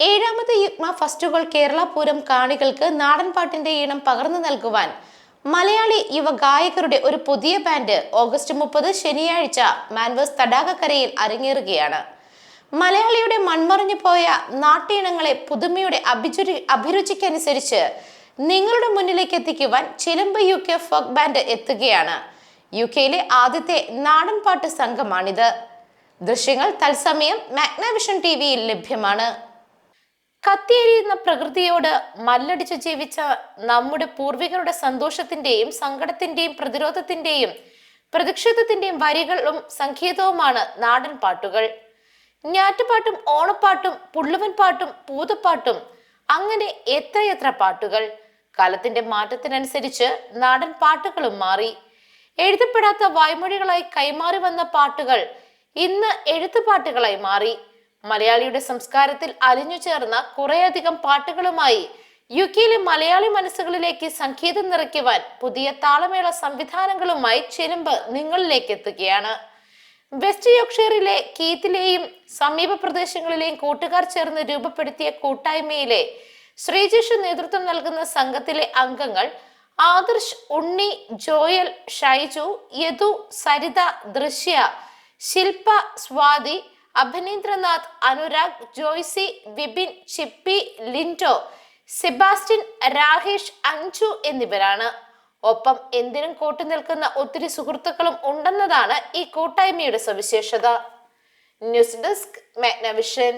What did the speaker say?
ഏഴാമത് യുഗ്മ ഫസ്റ്റുകൾ കേരള പൂരം കാണികൾക്ക് നാടൻപാട്ടിന്റെ ഈണം പകർന്നു നൽകുവാൻ. മലയാളി യുവ ഗായകരുടെ ഒരു പുതിയ ബാൻഡ് ഓഗസ്റ്റ് മുപ്പത് ശനിയാഴ്ച മാൻവേഴ്സ് തടാകക്കരയിൽ അരങ്ങേറുകയാണ്. മലയാളിയുടെ മൺമറിഞ്ഞു പോയ നാട്ടീണങ്ങളെ പുതുമയുടെ അഭിചുരി അഭിരുചിക്കനുസരിച്ച് നിങ്ങളുടെ മുന്നിലേക്ക് എത്തിക്കുവാൻ Chilambu U K folk band എത്തുകയാണ്. യു കെയിലെ ആദ്യത്തെ നാടൻപാട്ട് സംഘമാണിത്. ദൃശ്യങ്ങൾ തത്സമയം മാഗ്നവിഷൻ ടി വിയിൽ ലഭ്യമാണ്. കത്തിയെരിയുന്ന പ്രകൃതിയോട് മല്ലടിച്ചു ജീവിച്ച നമ്മുടെ പൂർവികരുടെ സന്തോഷത്തിന്റെയും സങ്കടത്തിന്റെയും പ്രതിരോധത്തിന്റെയും പ്രതിഷേധത്തിന്റെയും വരികളും സംഗീതവുമാണ് നാടൻ പാട്ടുകൾ. ഞാറ്റുപാട്ടും ഓണപ്പാട്ടും പുള്ളുവൻ പാട്ടും പൂതപ്പാട്ടും അങ്ങനെ എത്രയെത്ര പാട്ടുകൾ. കാലത്തിന്റെ മാറ്റത്തിനനുസരിച്ച് നാടൻ പാട്ടുകളും മാറി. എഴുതപ്പെടാത്ത വായ്മൊഴികളായി കൈമാറി വന്ന പാട്ടുകൾ ഇന്ന് എഴുത്തുപാട്ടുകളായി മാറി. മലയാളിയുടെ സംസ്കാരത്തിൽ അലിഞ്ഞു ചേർന്ന കുറേയധികം പാട്ടുകളുമായി യു കെയിലെ മലയാളി മനസ്സുകളിലേക്ക് സംഗീതം നിറയ്ക്കുവാൻ പുതിയ താളമേള സംവിധാനങ്ങളുമായി ചെലുമ്പ് നിങ്ങളിലേക്ക് എത്തുകയാണ്. വെസ്റ്റ് യോക്ഷറിലെ കീത്തിലെയും സമീപ പ്രദേശങ്ങളിലെയും കൂട്ടുകാർ ചേർന്ന് രൂപപ്പെടുത്തിയ കൂട്ടായ്മയിലെ ശ്രീജിഷ് നേതൃത്വം നൽകുന്ന സംഘത്തിലെ അംഗങ്ങൾ ആദർശ് ഉണ്ണി ജോയൽ ഷൈജു യദു സരിത ദൃശ്യ ശില്പ സ്വാതി അഭിനേന്ദ്രനാഥ് അനുരാഗ് ജോയ്സി വിപിൻ ചിപ്പി ലിൻഡോ സെബാസ്റ്റ്യൻ രാഹേഷ് അഞ്ചു എന്നിവരാണ്. ഒപ്പം എന്തിനും കൂട്ടു നിൽക്കുന്ന ഒത്തിരി സുഹൃത്തുക്കളും ഉണ്ടെന്നതാണ് ഈ കൂട്ടായ്മയുടെ സവിശേഷത. News desk Magnavision.